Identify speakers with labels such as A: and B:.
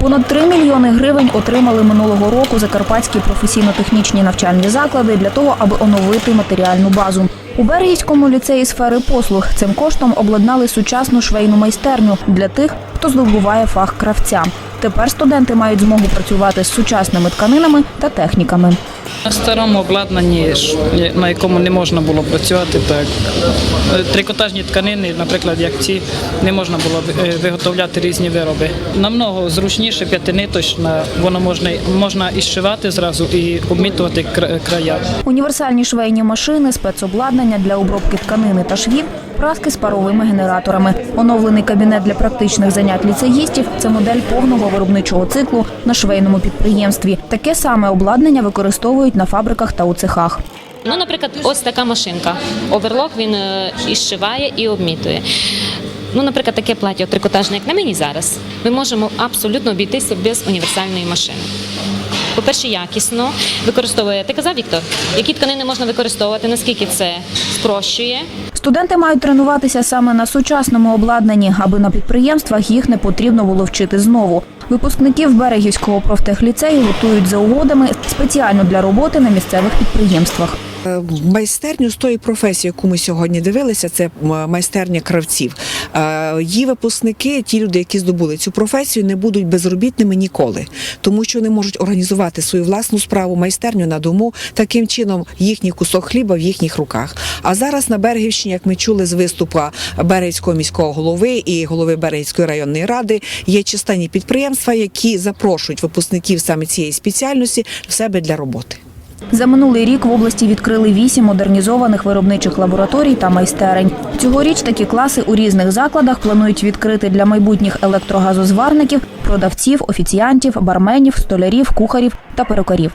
A: Понад 3 мільйони гривень отримали минулого року закарпатські професійно-технічні навчальні заклади для того, аби оновити матеріальну базу. У Берегівському ліцеї сфери послуг цим коштом обладнали сучасну швейну майстерню для тих, хто здобуває фах кравця. Тепер студенти мають змогу працювати з сучасними тканинами та техніками.
B: На старому обладнанні, на якому не можна було працювати, так е, трикотажні тканини, наприклад, як ці, не можна було е, виготовляти різні вироби. Намного зручніше п'ятиниточна, воно можна можна і зшивати зразу, і обмітувати края.
A: Універсальні швейні машини, спецобладнання для обробки тканини та швів, праски з паровими генераторами. Оновлений кабінет для практичних занять ліцеїстів це модель повного виробничого циклу на швейному підприємстві. Таке саме обладнання використовують на фабриках та у цехах.
C: Ну, наприклад, ось така машинка. Оверлок він е, і зшиває, і обмітує. Ну, наприклад, таке плаття трикотажне, як на мені зараз, ми можемо абсолютно обійтися без універсальної машини. По-перше, якісно використовує. Ти казав, Віктор, які тканини можна використовувати, наскільки це спрощує.
A: Студенти мають тренуватися саме на сучасному обладнанні, аби на підприємствах їх не потрібно було вчити знову. Випускників Берегівського профтехліцею готують за угодами спеціально для роботи на місцевих підприємствах.
D: Е, Майстерню з тої професії, яку ми сьогодні дивилися, це майстерня кравців. Е, Її випускники, ті люди, які здобули цю професію, не будуть безробітними ніколи, тому що вони можуть організувати свою власну справу, майстерню на дому. Таким чином їхній кусок хліба в їхніх руках. А зараз на Берегівщині, як ми чули з виступу Берегівського міського голови і голови Берегівської районної ради, є численні підприємства, які запрошують випускників саме цієї спеціальності в себе для роботи.
A: За минулий рік в області відкрили вісім модернізованих виробничих лабораторій та майстерень. Цьогоріч такі класи у різних закладах планують відкрити для майбутніх електрогазозварників, продавців, офіціантів, барменів, столярів, кухарів та перукарів.